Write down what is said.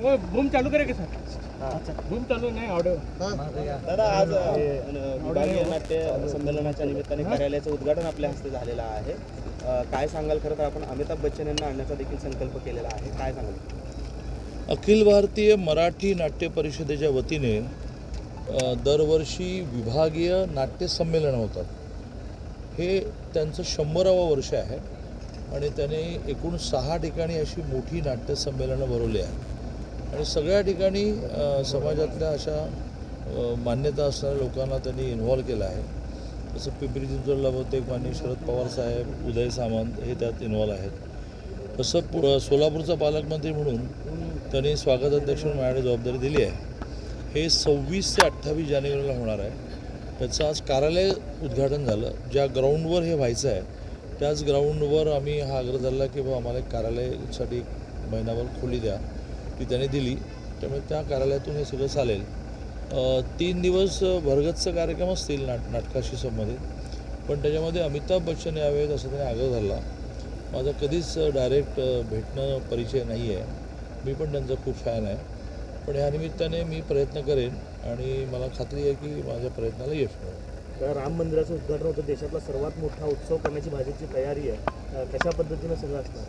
Boom चालू करे का सर. बूम चालू नाही ऑडिओ दादा आज अ, विभागीय नाट्य संमेलनाच्या निमित्ताने कार्यालयाचं उद्घाटन आपल्या हस्ते झालेलं आहे. काय सांगाल खरं तर आपण अमिताभ बच्चन यांना आणण्याचा देखील संकल्प केलेला आहे. काय सांगाल? अखिल भारतीय मराठी नाट्य परिषदेच्या वतीने दरवर्षी विभागीय नाट्य संमेलन होतात. हे त्यांचं शंभरावं वर्ष आहे आणि त्याने एकूण सहा ठिकाणी अशी मोठी नाट्य संमेलनं भरवली आहेत. आणि सगळ्या ठिकाणी समाजातल्या अशा मान्यता असणाऱ्या लोकांना त्यांनी इन्व्हॉल्व केलं आहे. जसं पिंपरी चिंचवडला बहुतेक माननीय शरद पवार साहेब उदय सामंत हे त्यात इन्व्हॉल्व आहेत. तसं पु सोलापूरचा पालकमंत्री म्हणून त्यांनी स्वागताध्यक्ष म्हणून माझ्याकडे जबाबदारी दिली आहे. हे सव्वीस ते अठ्ठावीस जानेवारीला होणार आहे. त्याचं आज कार्यालय उद्घाटन झालं. ज्या ग्राउंडवर हे व्हायचं आहे त्याच ग्राउंडवर आम्ही हा आग्रह धरला की बाबा आम्हाला एक कार्यालयासाठी महिनाभर खोली द्या. ती त्याने दिली. त्यामुळे त्या कार्यालयातून हे सगळं चालेल. तीन दिवस भरगतचं कार्यक्रम असतील नाट नाटकाशी संबंधित. पण त्याच्यामध्ये अमिताभ बच्चन यावेत असं त्याने आग्रह धरला. माझा कधीच डायरेक्ट भेटणं परिचय नाही आहे मी पण त्यांचा खूप फॅन आहे. पण या निमित्ताने मी प्रयत्न करेन आणि मला खात्री आहे की माझ्या प्रयत्नाला यश मिळेल. राम मंदिराचं उद्घाटन होतं. देशातला सर्वात मोठा उत्सव करण्याची भाजपची तयारी आहे. कशा पद्धतीनं सगळं असणार?